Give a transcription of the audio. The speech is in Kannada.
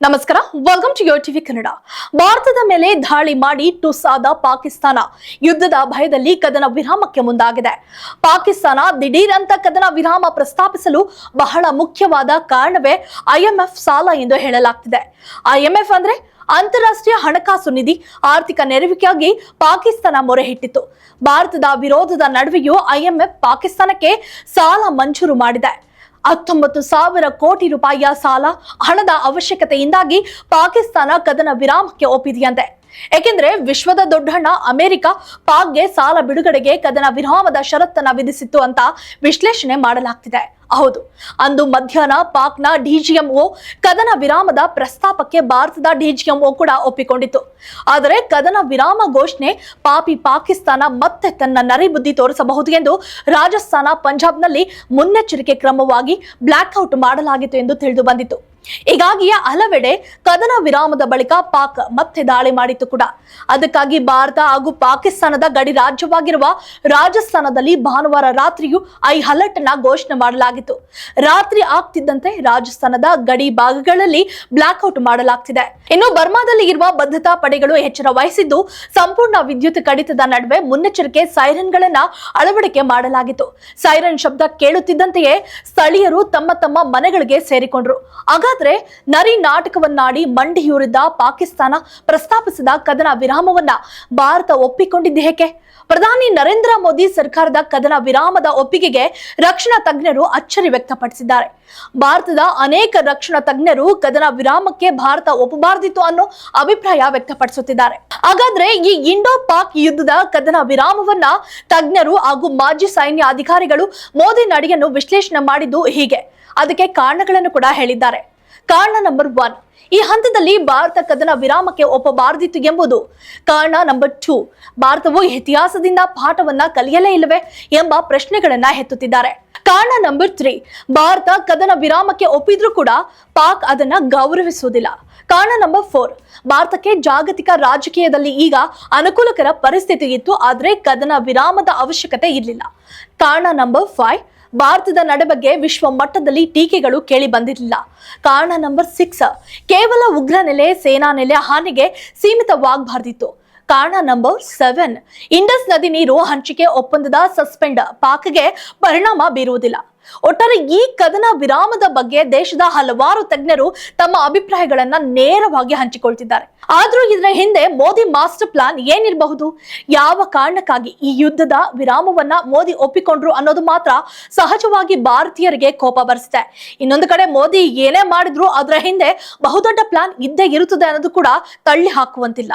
ನಮಸ್ಕಾರ welcome to your TV Kannada ಭಾರತದ ಮೇಲೆ ದಾಳಿ ಮಾಡಿ ಟುಸಾದ ಪಾಕಿಸ್ತಾನ. ಯುದ್ಧದ ಭಯದಲ್ಲಿ ಕದನ ವಿರಾಮಕ್ಕೆ ಮುಂದಾಗಿದೆ. ಪಾಕಿಸ್ತಾನ ದಿಢೀರಂತ ಕದನ ವಿರಾಮ ಪ್ರಸ್ತಾಪಿಸಲು ಬಹಳ ಮುಖ್ಯವಾದ ಕಾರಣವೇ ಐಎಂಎಫ್ ಸಾಲ ಎಂದು ಹೇಳಲಾಗ್ತಿದೆ. ಐಎಂಎಫ್ ಅಂದ್ರೆ ಅಂತಾರಾಷ್ಟ್ರೀಯ ಹಣಕಾಸು ನಿಧಿ. ಆರ್ಥಿಕ ನೆರವಿಗಾಗಿ ಪಾಕಿಸ್ತಾನ ಮೊರೆ ಇಟ್ಟಿತ್ತು ಭಾರತದ ವಿರೋಧದ ನಡುವೆಯೂ ಐಎಂಎಫ್ ಪಾಕಿಸ್ತಾನಕ್ಕೆ ಸಾಲ ಮಂಜೂರು ಮಾಡಿದೆ. ಹತ್ತೊಂಬತ್ತು ಸಾವಿರ ಕೋಟಿ ರೂಪಾಯಿಯ ಸಾಲ ಹಣದ ಅವಶ್ಯಕತೆಯಿಂದಾಗಿ ಪಾಕಿಸ್ತಾನ ಕದನ ವಿರಾಮಕ್ಕೆ ಒಪ್ಪಿದೆಯಂತೆ. ಏಕೆಂದ್ರೆ ವಿಶ್ವದ ದೊಡ್ಡಣ್ಣ ಅಮೆರಿಕ ಪಾಕ್ಗೆ ಸಾಲ ಬಿಡುಗಡೆಗೆ ಕದನ ವಿರಾಮದ ಷರತ್ತನ್ನ ವಿಧಿಸಿತ್ತು ಅಂತ ವಿಶ್ಲೇಷಣೆ ಮಾಡಲಾಗ್ತಿದೆ. ಹೌದು. ಅಂದು ಮಧ್ಯಾಹ್ನ ಪಾಕ್ನ ಡಿಜಿಎಂಒ ಕದನ ವಿರಾಮದ ಪ್ರಸ್ತಾಪಕ್ಕೆ ಭಾರತದ ಡಿಜಿಎಂಒ ಕೂಡ ಒಪ್ಪಿಕೊಂಡಿತ್ತು. ಆದರೆ ಕದನ ವಿರಾಮ ಘೋಷಣೆ ಪಾಪಿ ಪಾಕಿಸ್ತಾನ ಮತ್ತೆ ತನ್ನ ನರಿಬುದ್ಧಿ ತೋರಿಸಬಹುದು ಎಂದು ರಾಜಸ್ಥಾನ ಪಂಜಾಬ್ನಲ್ಲಿ ಮುನ್ನೆಚ್ಚರಿಕೆ ಕ್ರಮವಾಗಿ ಬ್ಲಾಕ್ಔಟ್ ಮಾಡಲಾಗಿತ್ತು ಎಂದು ತಿಳಿದು ಬಂದಿತ್ತು. ಹೀಗಾಗಿಯೇ ಹಲವೆಡೆ ಕದನ ವಿರಾಮದ ಬಳಿಕ ಪಾಕ್ ಮತ್ತೆ ದಾಳಿ ಮಾಡಿತ್ತು ಕೂಡ. ಅದಕ್ಕಾಗಿ ಭಾರತ ಹಾಗೂ ಪಾಕಿಸ್ತಾನದ ಗಡಿ ರಾಜ್ಯವಾಗಿರುವ ರಾಜಸ್ಥಾನದಲ್ಲಿ ಭಾನುವಾರ ರಾತ್ರಿಯೂ ಐ ಅಲರ್ಟ್ನ ಘೋಷಣೆ ಮಾಡಲಾಗಿತ್ತು ರಾತ್ರಿ ಆಗ್ತಿದ್ದಂತೆ ರಾಜಸ್ಥಾನದ ಗಡಿ ಭಾಗಗಳಲ್ಲಿ ಬ್ಲಾಕ್ಔಟ್ ಮಾಡಲಾಗ್ತಿದೆ. ಇನ್ನು ಬರ್ಮಾದಲ್ಲಿ ಇರುವ ಭದ್ರತಾ ಪಡೆಗಳು ಎಚ್ಚರ ವಹಿಸಿದ್ದು, ಸಂಪೂರ್ಣ ವಿದ್ಯುತ್ ಕಡಿತದ ನಡುವೆ ಮುನ್ನೆಚ್ಚರಿಕೆ ಸೈರನ್ಗಳನ್ನ ಅಳವಡಿಕೆ ಮಾಡಲಾಗಿತ್ತು. ಸೈರನ್ ಶಬ್ದ ಕೇಳುತ್ತಿದ್ದಂತೆಯೇ ಸ್ಥಳೀಯರು ತಮ್ಮ ತಮ್ಮ ಮನೆಗಳಿಗೆ ಸೇರಿಕೊಂಡ್ರು. ಹಾಗಾದ್ರೆ ನರಿ ನಾಟಕವನ್ನಾಡಿ ಮಂಡಿಯೂರಿದ್ದ ಪಾಕಿಸ್ತಾನ ಪ್ರಸ್ತಾಪಿಸಿದ ಕದನ ವಿರಾಮವನ್ನ ಭಾರತ ಒಪ್ಪಿಕೊಂಡಿದ್ದು ಏಕೆ? ಪ್ರಧಾನಿ ನರೇಂದ್ರ ಮೋದಿ ಸರ್ಕಾರದ ಕದನ ವಿರಾಮದ ಒಪ್ಪಿಗೆಗೆ ರಕ್ಷಣಾ ತಜ್ಞರು ಅಚ್ಚರಿ ವ್ಯಕ್ತಪಡಿಸಿದ್ದಾರೆ. ಭಾರತದ ಅನೇಕ ರಕ್ಷಣಾ ತಜ್ಞರು ಕದನ ವಿರಾಮಕ್ಕೆ ಭಾರತ ಒಪ್ಪಬಾರದಿತ್ತು ಅನ್ನೋ ಅಭಿಪ್ರಾಯ ವ್ಯಕ್ತಪಡಿಸುತ್ತಿದ್ದಾರೆ. ಹಾಗಾದ್ರೆ ಈ ಇಂಡೋ ಪಾಕ್ ಯುದ್ಧದ ಕದನ ವಿರಾಮವನ್ನ ತಜ್ಞರು ಹಾಗೂ ಮಾಜಿ ಸೈನ್ಯ ಅಧಿಕಾರಿಗಳು ಮೋದಿ ನಡೆಯನ್ನು ವಿಶ್ಲೇಷಣೆ ಮಾಡಿದ್ದು ಹೀಗೆ. ಅದಕ್ಕೆ ಕಾರಣಗಳನ್ನು ಕೂಡ ಹೇಳಿದ್ದಾರೆ. ಕಾರಣ ನಂಬರ್ ಒನ್ ಈ ಹಂತದಲ್ಲಿ ಭಾರತ ಕದನ ವಿರಾಮಕ್ಕೆ ಒಪ್ಪಬಾರದಿತ್ತು ಎಂಬುದು. ಕಾರಣ ನಂಬರ್ ಟೂ ಭಾರತವು ಇತಿಹಾಸದಿಂದ ಪಾಠವನ್ನ ಕಲಿಯಲೇ ಇಲ್ಲವೇ ಎಂಬ ಪ್ರಶ್ನೆಗಳನ್ನ ಎತ್ತುತ್ತಿದ್ದಾರೆ. ಕಾರಣ ನಂಬರ್ ತ್ರೀ ಭಾರತ ಕದನ ವಿರಾಮಕ್ಕೆ ಒಪ್ಪಿದ್ರೂ ಕೂಡ ಪಾಕ್ ಅದನ್ನ ಗೌರವಿಸುವುದಿಲ್ಲ. ಕಾರಣ ನಂಬರ್ ಫೋರ್ ಭಾರತಕ್ಕೆ ಜಾಗತಿಕ ರಾಜಕೀಯದಲ್ಲಿ ಈಗ ಅನುಕೂಲಕರ ಪರಿಸ್ಥಿತಿ ಇತ್ತು, ಆದರೆ ಕದನ ವಿರಾಮದ ಅವಶ್ಯಕತೆ ಇರಲಿಲ್ಲ. ಕಾರಣ ನಂಬರ್ ಫೈವ್ ಭಾರತದ ನಡೆ ಬಗ್ಗೆ ವಿಶ್ವ ಮಟ್ಟದಲ್ಲಿ ಟೀಕೆಗಳು ಕೇಳಿ ಬಂದಿರಲಿಲ್ಲ. ಕಾರಣ ನಂಬರ್ ಸಿಕ್ಸ್ ಕೇವಲ ಉಗ್ರ ನೆಲೆ, ಸೇನಾ ನೆಲೆ, ಹಾನಿಗೆ ಸೀಮಿತವಾಗಬಾರ್ದಿತ್ತು ಕಾರಣ ನಂಬರ್ ಸೆವೆನ್ ಇಂಡಸ್ ನದಿ ನೀರು ಹಂಚಿಕೆ ಒಪ್ಪಂದದ ಸಸ್ಪೆಂಡ್ ಪಾಕ್ಗೆ ಪರಿಣಾಮ ಬೀರುವುದಿಲ್ಲ. ಒಟ್ಟಾರೆ ಈ ಕದನ ವಿರಾಮದ ಬಗ್ಗೆ ದೇಶದ ಹಲವಾರು ತಜ್ಞರು ತಮ್ಮ ಅಭಿಪ್ರಾಯಗಳನ್ನ ನೇರವಾಗಿ ಹಂಚಿಕೊಳ್ತಿದ್ದಾರೆ. ಆದ್ರೂ ಇದರ ಹಿಂದೆ ಮೋದಿ ಮಾಸ್ಟರ್ ಪ್ಲಾನ್ ಏನಿರಬಹುದು? ಯಾವ ಕಾರಣಕ್ಕಾಗಿ ಈ ಯುದ್ಧದ ವಿರಾಮವನ್ನ ಮೋದಿ ಒಪ್ಪಿಕೊಂಡ್ರು ಅನ್ನೋದು ಮಾತ್ರ ಸಹಜವಾಗಿ ಭಾರತೀಯರಿಗೆ ಕೋಪ ಬರಿಸಿದೆ ಇನ್ನೊಂದು ಕಡೆ ಮೋದಿ ಏನೇ ಮಾಡಿದ್ರು ಅದರ ಹಿಂದೆ ಬಹುದೊಡ್ಡ ಪ್ಲಾನ್ ಇದ್ದೇ ಇರುತ್ತದೆ ಅನ್ನೋದು ಕೂಡ ತಳ್ಳಿ ಹಾಕುವಂತಿಲ್ಲ